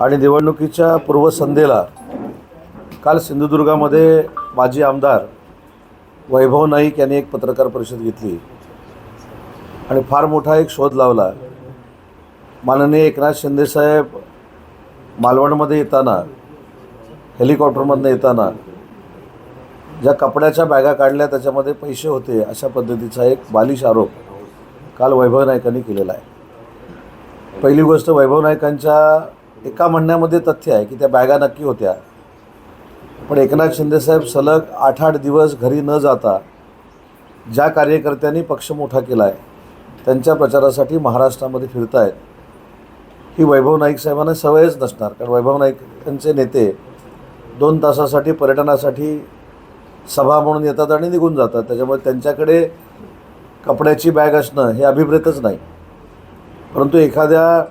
आणि निवडणुकीच्या पूर्वसंध्येला काल सिंधुदुर्गामध्ये माजी आमदार वैभव नाईक यांनी एक पत्रकार परिषद घेतली. आणि फार मोठा एक शोध लावला. माननीय एकनाथ शिंदेसाहेब मालवणमध्ये येताना हेलिकॉप्टरमधनं येताना ज्या कपड्याच्या बॅगा काढल्या त्याच्यामध्ये पैसे होते अशा पद्धतीचा एक बालिश आरोप काल वैभव नायकांनी केलेला आहे. पहिली गोष्ट वैभव नाईकांच्या एका म्हणण्यामध्ये तथ्य आहे की त्या बॅगा नक्की होत्या. पण एकनाथ शिंदेसाहेब सलग आठ आठ दिवस घरी न जाता ज्या कार्यकर्त्यांनी पक्ष मोठा केला आहे त्यांच्या प्रचारासाठी महाराष्ट्रामध्ये फिरतायत. ही वैभव नाईक साहेबांना सवयच नसणार. कारण वैभव नाईक यांचे नेते दोन तासासाठी पर्यटनासाठी सभा म्हणून येतात आणि निघून जातात. त्याच्यामुळे त्यांच्याकडे कपड्याची बॅग असणं हे अभिप्रेतच नाही. परंतु एखाद्या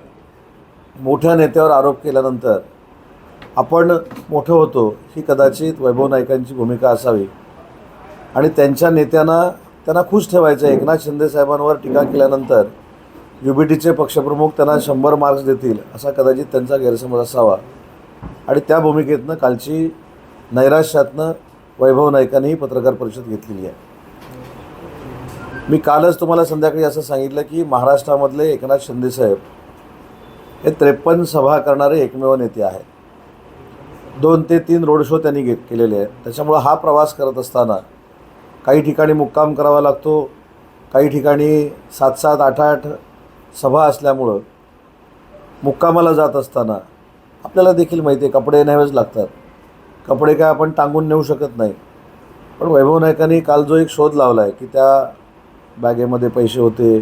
मोठ्या नेत्यावर आरोप केल्यानंतर आपण मोठं होतो ही कदाचित वैभव नायकांची भूमिका असावी. आणि त्यांच्या नेत्यांना त्यांना खुश ठेवायचं आहे. एकनाथ शिंदे साहेबांवर टीका केल्यानंतर यू बी टीचे पक्षप्रमुख त्यांना शंभर मार्क्स देतील असा कदाचित त्यांचा गैरसमज असावा. आणि त्या भूमिकेतनं कालची नैराश्यातनं वैभव नायकांनीही पत्रकार परिषद घेतलेली आहे. मी कालच तुम्हाला संध्याकाळी असं सांगितलं की महाराष्ट्रामधले एकनाथ शिंदेसाहेब हे त्रेपन्न सभा करणारे एकमेव नेते आहेत. दोन ते तीन रोड शो त्यांनी घेत केलेले आहेत. त्याच्यामुळं हा प्रवास करत असताना काही ठिकाणी मुक्काम करावा लागतो काही ठिकाणी सात सात आठ आठ सभा असल्यामुळं मुक्कामाला जात असताना आपल्याला देखील माहिती आहे कपडे न्यावेच लागतात. कपडे काय आपण टांगून नेऊ शकत नाही. पण वैभव नायकांनी काल जो एक शोध लावला आहे की त्या बॅगेमध्ये पैसे होते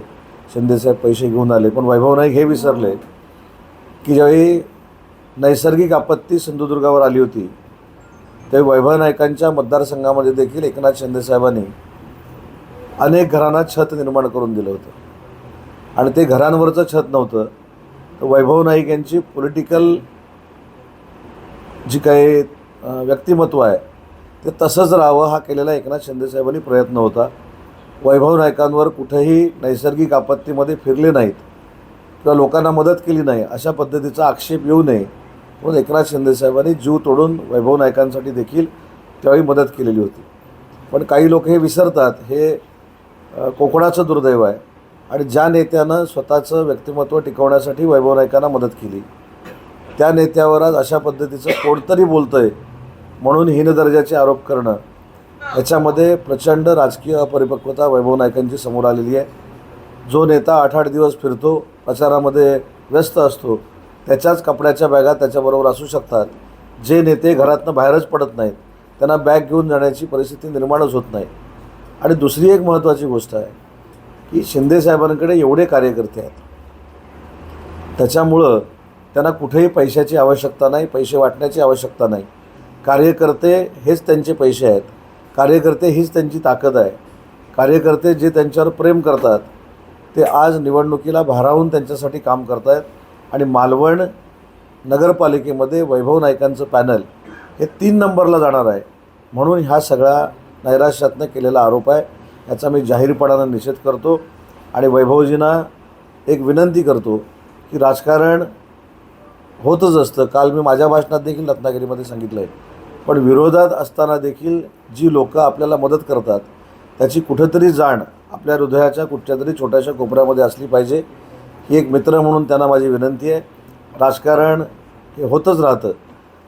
शिंदेसाहेब पैसे घेऊन आले. पण वैभव नाईक हे विसरले की ज्यावेळी नैसर्गिक आपत्ती सिंधुदुर्गावर आली होती त्यावेळी वैभव नायकांच्या मतदारसंघामध्ये देखील एकनाथ शिंदेसाहेबांनी अनेक घरांना छत निर्माण करून दिलं होतं. आणि ते घरांवरचं छत नव्हतं. तर वैभव नाईक यांची पॉलिटिकल जी काही व्यक्तिमत्व आहे ते तसंच राहावं हा केलेला एकनाथ शिंदेसाहेबांनी प्रयत्न होता. वैभव नायकांवर कुठेही नैसर्गिक आपत्तीमध्ये फिरले नाहीत किंवा लोकांना मदत केली नाही अशा पद्धतीचा आक्षेप येऊ नये म्हणून एकनाथ शिंदेसाहेबांनी जीव तोडून वैभव नायकांसाठी देखील त्यावेळी मदत केलेली होती. पण काही लोक हे विसरतात हे कोकणाचं दुर्दैव आहे आणि ज्या नेत्यानं स्वतःचं व्यक्तिमत्व टिकवण्यासाठी वैभव नायकांना मदत केली त्या नेत्यावर आज अशा पद्धतीचं कोणतरी बोलतं आहे म्हणून हीन दर्जाचे आरोप करणं याच्यामध्ये प्रचंड राजकीय अपरिपक्वता वैभव नायकांची समोर आलेली आहे. जो नेता आठ आठ दिवस फिरतो प्रचारामध्ये व्यस्त असतो त्याच्याच कपड्याच्या बॅगा त्याच्याबरोबर असू शकतात. जे नेते घरातनं बाहेरच पडत नाहीत त्यांना बॅग घेऊन जाण्याची परिस्थिती निर्माणच होत नाही. आणि दुसरी एक महत्त्वाची गोष्ट आहे की शिंदेसाहेबांकडे एवढे कार्यकर्ते आहेत. त्याच्यामुळं त्यांना कुठेही पैशाची आवश्यकता नाही पैसे वाटण्याची आवश्यकता नाही. कार्यकर्ते हेच त्यांचे पैसे आहेत. कार्यकर्ते हीच त्यांची ताकद आहे. कार्यकर्ते जे त्यांच्यावर प्रेम करतात ते आज निवडणुकीला भारावून त्यांच्यासाठी काम करत आहेत आणि मालवण नगरपालिकेमध्ये वैभव नायकांचं पॅनल हे तीन नंबरला जाणार आहे. म्हणून ह्या सगळ्या नैराश्यातनं केलेला आरोप आहे. याचा मी जाहीरपणानं निषेध करतो आणि वैभवजींना एक विनंती करतो की राजकारण होतच असतं. काल मी माझ्या भाषणात देखील रत्नागिरीमध्ये सांगितलं आहे पण विरोधात असताना देखील जी लोकं आपल्याला मदत करतात त्याची कुठंतरी जाण आपल्या हृदयाच्या कुठच्या तरी छोट्याशा कोपऱ्यामध्ये असली पाहिजे ही एक मित्र म्हणून त्यांना माझी विनंती आहे. राजकारण हे होतच राहतं.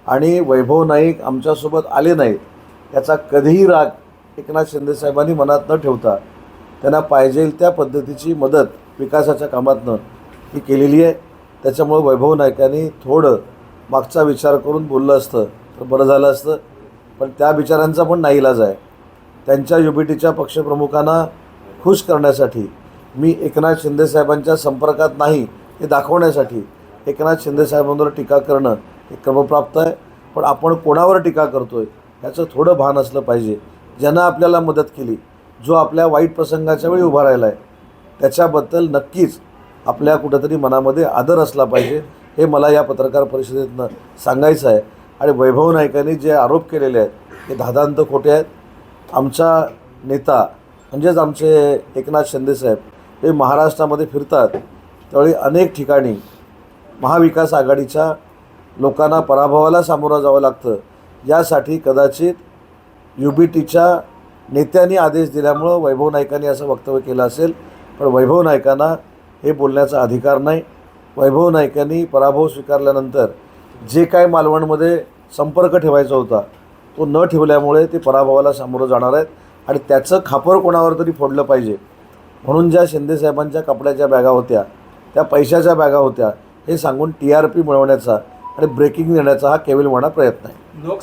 आणि वैभव नाईक आमच्यासोबत आले नाहीत याचा कधीही राग एकनाथ शिंदेसाहेबांनी मनात न ठेवता त्यांना पाहिजे त्या पद्धतीची मदत विकासाच्या कामातनं ही केलेली आहे. त्याच्यामुळं वैभव नायकांनी थोडं मागचा विचार करून बोललं असतं. तर बरं झालं असतं. पण त्या बिचारांचा पण नाईलाज आहे. त्यांच्या युबीटीच्या पक्षप्रमुखांना खुश करण्यासाठी मी एकनाथ शिंदेसाहेबांच्या संपर्कात नाही हे दाखवण्यासाठी एकनाथ शिंदेसाहेबांवर टीका करणं हे क्रमप्राप्त आहे. पण आपण कोणावर टीका करतो आहे ह्याचं थोडं भान असलं पाहिजे. ज्यानं आपल्याला मदत केली जो आपल्या वाईट प्रसंगाच्या वेळी उभा राहिला आहे त्याच्याबद्दल नक्कीच आपल्या कुठंतरी मनामध्ये आदर असला पाहिजे. हे मला या पत्रकार परिषदेतनं सांगायचं आहे. आणि वैभव नाईकांनी जे आरोप केलेले आहेत ते धादांत खोटे आहेत. आमचा नेता म्हणजेच आमचे एकनाथ शिंदेसाहेब हे महाराष्ट्रामध्ये फिरतात. त्यावेळी अनेक ठिकाणी महाविकास आघाडीच्या लोकांना पराभवाला सामोरं जावं लागतं. यासाठी कदाचित यू बी टीच्या नेत्यांनी आदेश दिल्यामुळं वैभव नाईकांनी असं वक्तव्य केलं असेल. पण वैभव नाईकांना हे बोलण्याचा अधिकार नाही. वैभव नाईकांनी पराभव स्वीकारल्यानंतर जे काय मालवणमध्ये संपर्क ठेवायचा होता तो न ठेवल्यामुळे ते पराभवाला सामोरं जाणार आहेत आणि त्याचं खापर कोणावर तरी फोडलं पाहिजे. म्हणून ज्या शिंदेसाहेबांच्या कपड्याच्या बॅगा होत्या त्या पैशाच्या बॅगा होत्या हे सांगून टी आर पी मिळवण्याचा आणि ब्रेकिंग देण्याचा हा केविलवाणा प्रयत्न आहे.